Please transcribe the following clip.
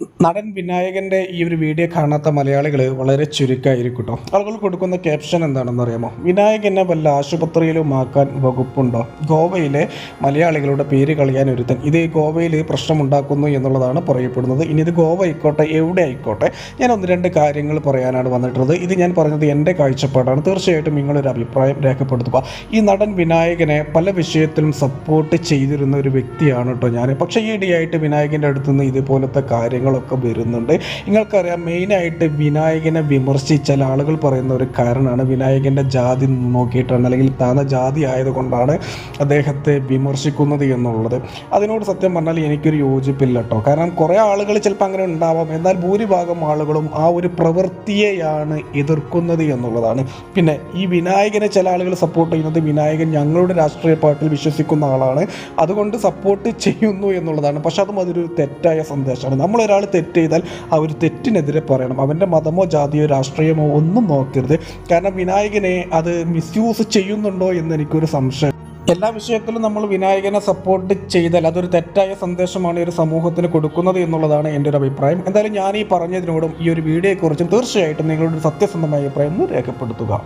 നടൻ വിനായകന്റെ ഈ ഒരു വീഡിയോ കാണാത്ത മലയാളികൾ വളരെ ചുരുക്കമായിരിക്കും കേട്ടോ ആളുകൾ കൊടുക്കുന്ന ക്യാപ്ഷൻ എന്താണെന്ന് അറിയാമോ? വിനായകനെ വല്ല ആശുപത്രിയിലും ആക്കാൻ വകുപ്പുണ്ടോ? ഗോവയിലെ മലയാളികളുടെ പേര് കളയാൻ ഒരുത്തൻ. ഇത് ഗോവയിൽ പ്രശ്നമുണ്ടാക്കുന്നു എന്നുള്ളതാണ് പറയപ്പെടുന്നത്. ഇനി ഇത് ഗോവ ആയിക്കോട്ടെ എവിടെ ആയിക്കോട്ടെ ഞാൻ ഒന്ന് രണ്ട് കാര്യങ്ങൾ പറയാനാണ് വന്നിട്ടുള്ളത്. ഇത് ഞാൻ പറഞ്ഞത് എന്റെ കാഴ്ചപ്പാടാണ്. തീർച്ചയായിട്ടും നിങ്ങളൊരു അഭിപ്രായം രേഖപ്പെടുത്തുക. ഈ നടൻ വിനായകനെ പല വിഷയത്തിലും സപ്പോർട്ട് ചെയ്തിരുന്ന ഒരു വ്യക്തിയാണ് കേട്ടോ ഞാൻ പക്ഷേ ഈ ഇടയായിട്ട് വിനായകന്റെ അടുത്തുനിന്ന് ഇതുപോലത്തെ കാര്യങ്ങളൊക്കെ വരുന്നുണ്ട്. നിങ്ങൾക്കറിയാം മെയിനായിട്ട് വിനായകനെ വിമർശിച്ചാൽ ആളുകൾ പറയുന്ന ഒരു കാരണമാണ് വിനായകന്റെ ജാതി നോക്കിയിട്ടാണ് അല്ലെങ്കിൽ താന ജാതി ആയതുകൊണ്ടാണ് അദ്ദേഹത്തെ വിമർശിക്കുന്നത് എന്നുള്ളത്. അതിനോട് സത്യം പറഞ്ഞാൽ എനിക്കൊരു യോജിപ്പില്ല കേട്ടോ കാരണം കുറേ ആളുകൾ ചിലപ്പോൾ അങ്ങനെ ഉണ്ടാവാം. എന്നാൽ ഭൂരിഭാഗം ആളുകളും ആ ഒരു പ്രവൃത്തിയെയാണ് എതിർക്കുന്നത് എന്നുള്ളതാണ്. പിന്നെ ഈ വിനായകനെ ചില ആളുകൾ സപ്പോർട്ട് ചെയ്യുന്നത് വിനായകൻ ഞങ്ങളുടെ രാഷ്ട്രീയ പാർട്ടിയിൽ വിശ്വസിക്കുന്ന ആളാണ്. അതുകൊണ്ട് സപ്പോർട്ട് ചെയ്യുന്നു എന്നുള്ളതാണ്. പക്ഷെ അതും അതൊരു തെറ്റായ സന്ദേശമാണ്. നമ്മളൊരാൾ തെറ്റ് ചെയ്താൽ ആ ഒരു തെറ്റിനെതിരെ പറയണം. അവന്റെ മതമോ ജാതിയോ രാഷ്ട്രീയമോ ഒന്നും നോക്കരുത്. കാരണം വിനായകനെ അത് മിസ്യൂസ് ചെയ്യുന്നുണ്ടോ എന്ന് എനിക്കൊരു സംശയം. എല്ലാ വിഷയത്തിലും നമ്മൾ വിനായകനെ സപ്പോർട്ട് ചെയ്താൽ അതൊരു തെറ്റായ സന്ദേശമാണ് ഈ ഒരു സമൂഹത്തിന് കൊടുക്കുന്നത് എന്നുള്ളതാണ് എന്റെ ഒരു അഭിപ്രായം. എന്തായാലും ഞാൻ ഈ പറഞ്ഞതിനോടും ഈ ഒരു വീഡിയോയെക്കുറിച്ചും തീർച്ചയായിട്ടും നിങ്ങളുടെ ഒരു സത്യസന്ധമായ അഭിപ്രായം രേഖപ്പെടുത്തുക.